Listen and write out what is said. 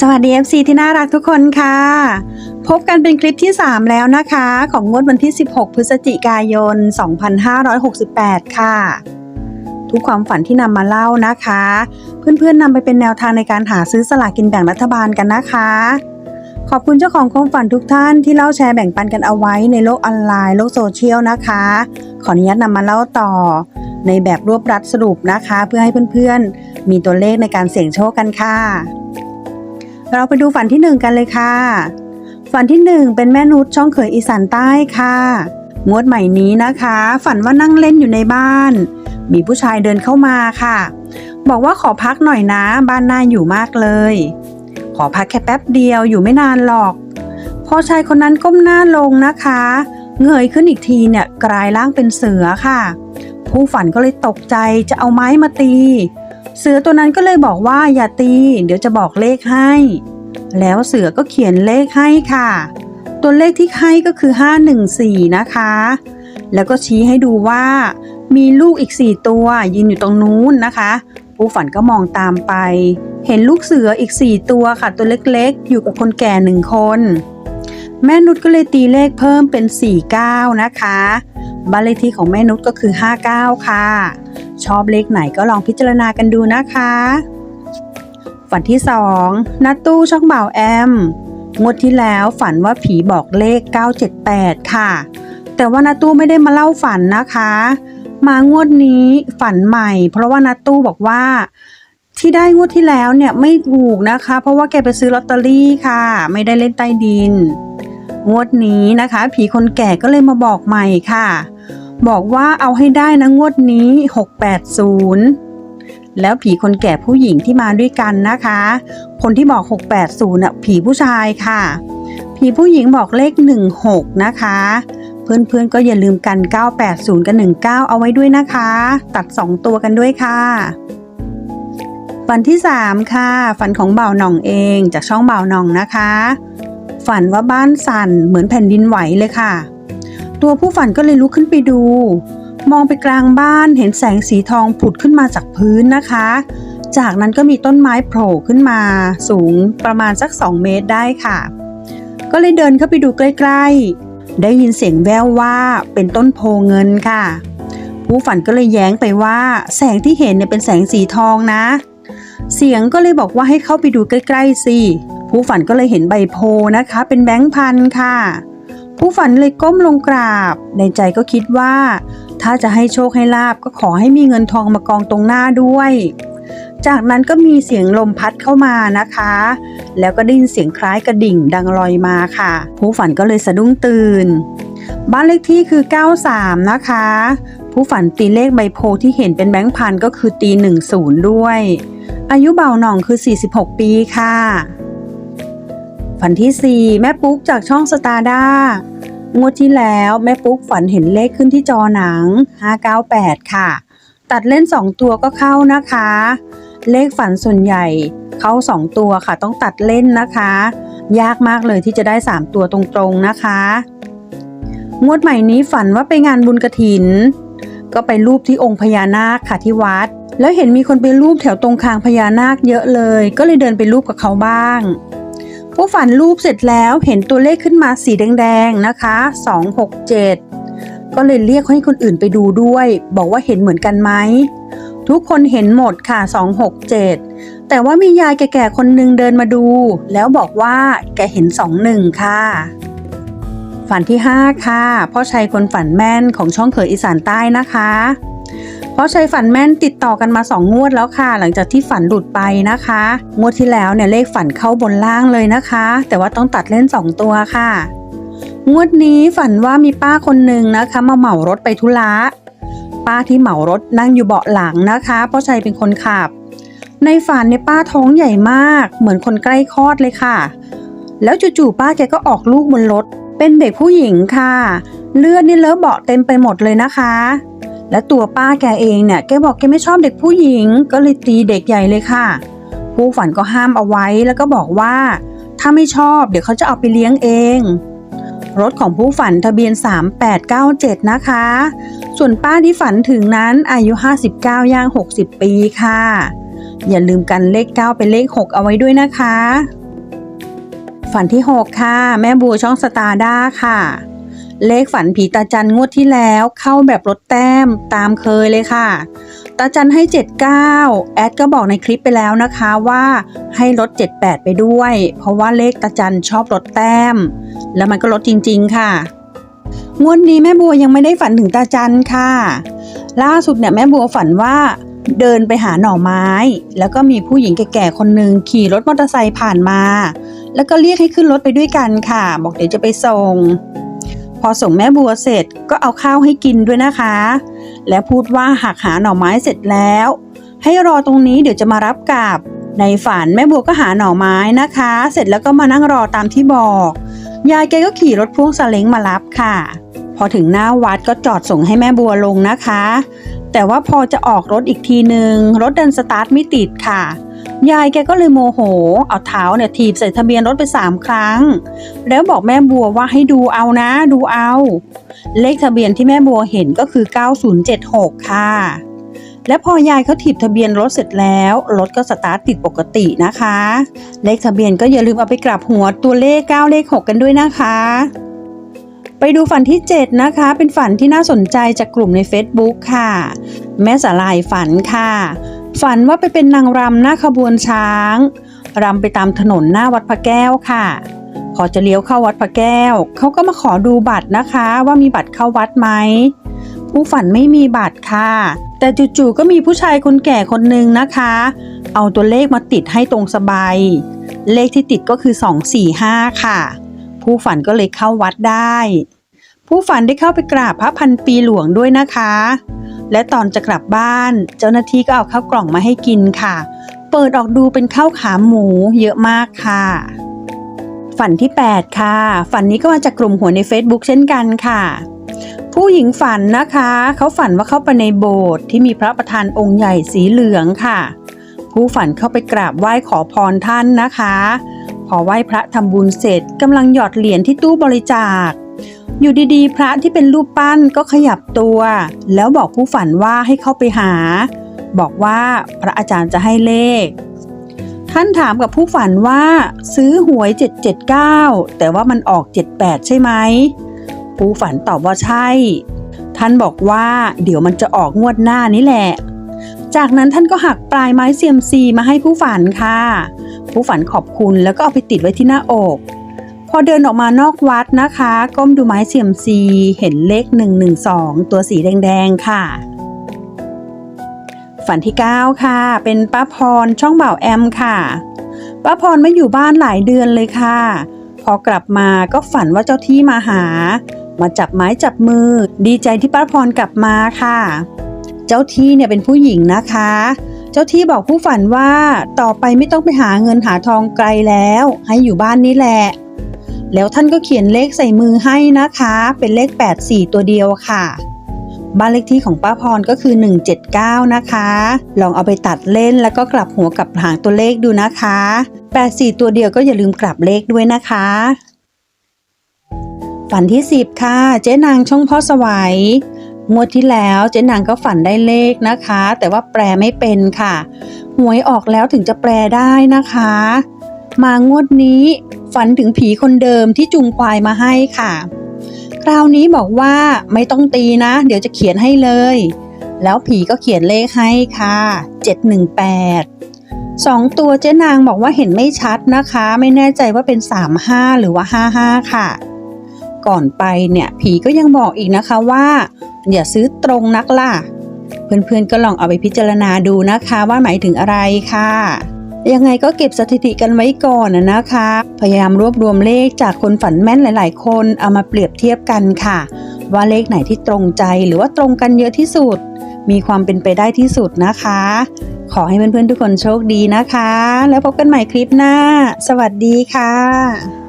สวัสดี FC ที่น่ารักทุกคนค่ะ พบกันเป็นคลิปที่ 3 แล้วนะคะ ของงวดวันที่ 16 พฤศจิกายน 2568 ค่ะ ทุกความฝันที่นำมาเล่านะคะ เพื่อนๆนำไปเป็นแนวทางในการหาซื้อสลากกินแบ่งรัฐบาลกันนะคะ ขอบคุณเจ้าของความฝันทุกท่านที่เล่าแชร์แบ่งปันกันเอาไว้ในโลกออนไลน์โลกโซเชียลนะคะ ขออนุญาตนำมาเล่าต่อ ในแบบรวบรัดสรุปนะคะ เพื่อให้เพื่อนๆ มีตัวเลขในการเสี่ยงโชคกันค่ะ เราไปดูฝันที่หนึ่งกันเลยค่ะ ฝันที่หนึ่งเป็นแม่นุชช่องเขยอีสานใต้ค่ะงวดใหม่นี้นะคะ ฝันว่านั่งเล่นอยู่ในบ้าน มีผู้ชายเดินเข้ามาค่ะ บอกว่าขอพักหน่อยนะ บ้านน่าอยู่มากเลย ขอพักแค่แป๊บเดียวอยู่ไม่นานหรอกพอชายคนนั้นก้มหน้าลงนะคะ เงยขึ้นอีกทีเนี่ยกลายร่างเป็นเสือค่ะ ผู้ฝันก็เลยตกใจจะเอาไม้มาตี เสือตัวนั้นก็เลยบอกว่าอย่าตี เดี๋ยวจะบอกเลขให้ แล้วเสือก็เขียนเลขให้ค่ะ ตัวเลขที่ให้ก็คือ 514 นะคะ แล้วก็ชี้ให้ดูว่า มีลูกอีก 4 ตัวยืนอยู่ตรงนู้นนะคะ ผู้ฝันก็มองตามไป เห็นลูกเสืออีก 4 ตัวค่ะ ตัวเล็กๆ อยู่กับคนแก่หนึ่งคน แม่นุชก็เลยตีเลขเพิ่มเป็น 49 นะคะบ้านเลขที่ของแม่นุชก็คือ 59 ค่ะ ชอบเลขไหนก็ลองพิจารณากันดูนะคะ ฝันที่ 2 นัดตู้ช่องบ่าวแอม งวดที่แล้วฝันว่าผีบอกเลข 978 ค่ะ แต่ว่านัดตู้ไม่ได้มาเล่าฝันนะคะ มางวดนี้ฝันใหม่ เพราะว่านัดตู้บอกว่าที่ได้งวดที่แล้วเนี่ยไม่ถูกนะคะ เพราะว่าแกไปซื้อลอตเตอรี่ค่ะ ไม่ได้เล่นใต้ดิน งวดนี้นะคะ ผีคนแก่ก็เลยมาบอกใหม่ค่ะ บอกว่าเอาให้ได้นะงวดนี้ 680 แล้วผีคนแก่ผู้หญิงที่มาด้วยกันนะคะ คนที่บอก 680น่ะผีผู้ชายค่ะ ผีผู้หญิงบอกเลข 16 นะคะเพื่อนๆก็อย่าลืมกัน 980 กับ 19 เอาไว้ด้วยนะคะ ตัด 2 ตัวกันด้วยค่ะ ฝันที่ 3 ค่ะ ฝันของเบาหน่องเองจากช่องเบาหน่องนะคะ ฝันว่าบ้านสั่นเหมือนแผ่นดินไหวเลยค่ะ ตัวผู้ฝันก็เลยลุกขึ้นไปดู มองไปกลางบ้านเห็นแสงสีทองผุดขึ้นมาจากพื้นนะคะ จากนั้นก็มีต้นไม้โผล่ขึ้นมา สูงประมาณสัก 2 เมตรได้ค่ะ ก็เลยเดินเข้าไปดูใกล้ๆ ได้ยินเสียงแววว่าเป็นต้นโพเงินค่ะ ผู้ฝันก็เลยแย้งไปว่า แสงที่เห็นเนี่ยเป็นแสงสีทองนะ เสียงก็เลยบอกว่าให้เข้าไปดูใกล้ๆสิผู้ฝันก็เลยเห็นใบโพนะคะ เป็นแบงค์พันค่ะ ผู้ฝันเลยก้มลงกราบ ในใจก็คิดว่า ถ้าจะให้โชคให้ลาบก็ขอให้มีเงินทองมากองตรงหน้าด้วย จากนั้นก็มีเสียงลมพัดเข้ามานะคะ แล้วก็ได้ยินเสียงคล้ายกระดิ่งดังลอยมาค่ะ ผู้ฝันก็เลยสะดุ้งตื่น บ้านเลขที่คือ 93 นะคะ ผู้ฝันตีเลขใบโพที่เห็นเป็นแบงค์พันก็คือตี 10 ด้วย อายุเบาหน่องคือ 46 ปีค่ะ ฝันที่ 4 แม่ปุ๊กจากช่องสตาร์ด้างวดที่แล้วแม่ปุ๊กฝันเห็นเลขขึ้นที่จอหนัง 598 ค่ะ ตัดเล่น 2 ตัวก็เข้านะคะ เลขฝันส่วนใหญ่เข้า 2 ตัวค่ะ ต้องตัดเล่นนะคะ ยากมากเลยที่จะได้ 3 ตัวตรงๆนะคะ งวดใหม่นี้ฝันว่าไปงานบุญกระถิน ก็ไปรูปที่องค์พญานาคค่ะที่วัด แล้วเห็นมีคนไปรูปแถวตรงคางพญานาคเยอะเลย ก็เลยเดินไปรูปกับเขาบ้าง ผู้ฝันรูปเสร็จแล้วเห็นตัวเลขขึ้นมาสีแดงๆนะคะ 267 ก็เลยเรียกให้คนอื่นไปดูด้วย บอกว่าเห็นเหมือนกันไหม ทุกคนเห็นหมดค่ะ 267 แต่ว่ามียายแก่ๆคนหนึ่งเดินมาดู แล้วบอกว่าแกเห็น 21 ค่ะ ฝันที่ 5 ค่ะพ่อชัยคนฝันแม่นของช่องเขยอีสานใต้นะคะ เพ่อชัยฝันแม่นติดต่อกันมา 2 งวดแล้วค่ะ หลังจากที่ฝันหลุดไปนะคะ งวดที่แล้วเนี่ยเลขฝันเข้าบนล่างเลยนะคะ แต่ว่าต้องตัดเล่น 2 ตัวค่ะ งวดนี้ฝันว่ามีป้าคนหนึ่งนะคะ มาเหมารถไปธุระป้าที่เหมารถนั่งอยู่เบาะหลังนะคะพ่อชัยเป็นคนขับ ในฝันเนี่ยป้าท้องใหญ่มาก เหมือนคนใกล้คลอดเลยค่ะ แล้วจู่ๆป้าแกก็ออกลูกบนรถ เป็นเด็กผู้หญิงค่ะ เลือดนี่เลอะเบาะเต็มไปหมดเลยนะคะ และตัวป้าแกเองเนี่ยแกบอกแกไม่ชอบเด็กผู้หญิง ก็เลยตีเด็กใหญ่เลยค่ะ ผู้ฝันก็ห้ามเอาไว้แล้วก็บอกว่า ถ้าไม่ชอบเดี๋ยวเขาจะเอาไปเลี้ยงเอง รถของผู้ฝันทะเบียน 3897 นะคะ ส่วนป้าที่ฝันถึงนั้นอายุ 59 ย่าง 60 ปีค่ะ อย่าลืมกันเลข 9 เป็นเลข 6 เอาไว้ด้วยนะคะ ฝันที่ 6 ค่ะ แม่บัวช่องสตาร์ด้าค่ะ เลขฝันผีตาจันงวดที่แล้วเข้าแบบลดแต้มตามเคยเลยค่ะ ตาจันให้ 79 แอดก็บอกในคลิปไปแล้วนะคะว่าให้ลด 78 ไปด้วย เพราะว่าเลขตาจันชอบลดแต้ม แล้วมันก็ลดจริง ๆ ค่ะ งวดนี้แม่บัวยังไม่ได้ฝันถึงตาจันค่ะ ล่าสุดเนี่ยแม่บัวฝันว่าเดินไปหาหน่อไม้ แล้วก็มีผู้หญิงแก่ๆคนหนึ่งขี่รถมอเตอร์ไซค์ผ่านมา แล้วก็เรียกให้ขึ้นรถไปด้วยกันค่ะ บอกเดี๋ยวจะไปส่ง พอส่งแม่บัวเสร็จก็เอาข้าวให้กินด้วยนะคะ และพูดว่าหากหาหน่อไม้เสร็จแล้ว ให้รอตรงนี้เดี๋ยวจะมารับกลับ ในฝันแม่บัวก็หาหน่อไม้นะคะ เสร็จแล้วก็มานั่งรอตามที่บอก ยายแกก็ขี่รถพ่วงซาเล้งมารับค่ะ พอถึงหน้าวัดก็จอดส่งให้แม่บัวลงนะคะ แต่ว่าพอจะออกรถอีกทีหนึ่งรถดันสตาร์ทไม่ติดค่ะ ยายแกก็เลยโมโห เอาเท้าเนี่ยถีบใส่ทะเบียนรถไปสามครั้ง แล้วบอกแม่บัวว่าให้ดูเอานะ ดูเอา เลขทะเบียนที่แม่บัวเห็นก็คือ 9076 ค่ะ และพอยายเขาถีบทะเบียนรถเสร็จแล้วรถก็สตาร์ทติดปกตินะคะ เลขทะเบียนก็อย่าลืมเอาไปกลับหัวตัวเลข 9 เลข 6 กันด้วยนะคะไปดูฝันที่ 7 นะคะ เป็นฝันที่น่าสนใจจากกลุ่มใน Facebook ค่ะ แม่สาลายฝันค่ะ ฝันว่าไปเป็นนางรำหน้าขบวนช้างรำไปตามถนนหน้าวัดพระแก้วค่ะ พอจะเลี้ยวเข้าวัดพระแก้ว เขาก็มาขอดูบัตรนะคะ ว่ามีบัตรเข้าวัดไหมผู้ฝันไม่มีบัตรค่ะ แต่จู่ๆก็มีผู้ชายคนแก่คนหนึ่งนะคะ เอาตัวเลขมาติดให้ตรงสบายเลขที่ติดก็คือ 245 ค่ะ ผู้ฝันก็เลยเข้าวัดได้ ผู้ฝันได้เข้าไปกราบพระพันปีหลวงด้วยนะคะ และตอนจะกลับบ้าน เจ้าหน้าที่ก็เอาข้าวกล่องมาให้กินค่ะ เปิดออกดูเป็นข้าวขาหมูเยอะมากค่ะ ฝันที่ 8 ค่ะ ฝันนี้ก็มาจากกลุ่มหัวใน Facebook เช่นกันค่ะ ผู้หญิงฝันนะคะ เขาฝันว่าเข้าไปในโบสถ์ที่มีพระประธานองค์ใหญ่สีเหลืองค่ะ ผู้ฝันเข้าไปกราบไหว้ขอพรท่านนะคะ พอไหว้พระทำบุญเสร็จกำลังหยอดเหรียญที่ตู้บริจาค อยู่ดีๆ พระที่เป็นรูปปั้นก็ขยับตัว แล้วบอกผู้ฝันว่าให้เข้าไปหา บอกว่าพระอาจารย์จะให้เลข ท่านถามกับผู้ฝันว่าซื้อหวย 779 แต่ว่ามันออก 78 ใช่ไหมผู้ฝันตอบว่าใช่ ท่านบอกว่าเดี๋ยวมันจะออกงวดหน้านี่แหละ จากนั้นท่านก็หักปลายไม้เซียมซีมาให้ผู้ฝันค่ะ ผู้ฝันขอบคุณแล้วก็เอาไปติดไว้ที่หน้าอก พอเดินออกมานอกวัดนะคะ ก้มดูไม้เซียมซีเห็นเลข 112 ตัวสีแดงๆค่ะ ฝันที่ 9 ค่ะ เป็นป้าพรช่องบ่าวแอมค่ะป้าพรไม่อยู่บ้านหลายเดือนเลยค่ะ พอกลับมาก็ฝันว่าเจ้าที่มาหา มาจับไม้จับมือ ดีใจที่ป้าพรกลับมาค่ะ เจ้าที่เนี่ยเป็นผู้หญิงนะคะ เจ้าที่บอกผู้ฝันว่าต่อไปไม่ต้องไปหาเงินหาทองไกลแล้ว ให้อยู่บ้านนี่แหละ แล้วท่านก็เขียนเลขใส่มือให้นะคะ เป็นเลข 84 ตัวเดียวค่ะบ้านเลขที่ของป้าพรก็คือ 179 นะคะ ลองเอาไปตัดเล่นแล้วก็กลับหัวกลับหางตัวเลขดูนะคะ 84 ตัวเดียวก็อย่าลืมกลับเลขด้วยนะคะ ฝันที่ 10 ค่ะ เจ๊นางช่องพ่อสวัย งวดที่แล้วเจ๊นางก็ฝันได้เลขนะคะ แต่ว่าแปลไม่เป็นค่ะ หวยออกแล้วถึงจะแปลได้นะคะ มางวดนี้ ฝันถึงผีคนเดิมที่จูงควายมาให้ค่ะ คราวนี้บอกว่าไม่ต้องตีนะ เดี๋ยวจะเขียนให้เลย แล้วผีก็เขียนเลขให้ค่ะ 718สองตัวเจ๊นางบอกว่าเห็นไม่ชัดนะคะ ไม่แน่ใจว่าเป็น 35 หรือว่า 55 ค่ะ ก่อนไปเนี่ย ผีก็ยังบอกอีกนะคะว่าอย่าซื้อตรงนักล่ะ เพื่อนๆก็ลองเอาไปพิจารณาดูนะคะว่าหมายถึงอะไรค่ะ ยังไงก็เก็บสถิติกันไว้ก่อนนะนะคะ พยายามรวบรวมเลขจากคนฝันแม่นหลาย ๆ คนเอามาเปรียบเทียบกันค่ะ ว่าเลขไหนที่ตรงใจหรือว่าตรงกันเยอะที่สุด มีความเป็นไปได้ที่สุดนะคะ ขอให้เพื่อน ๆ ทุกคนโชคดีนะคะ แล้วพบกันใหม่คลิปหน้า สวัสดีค่ะ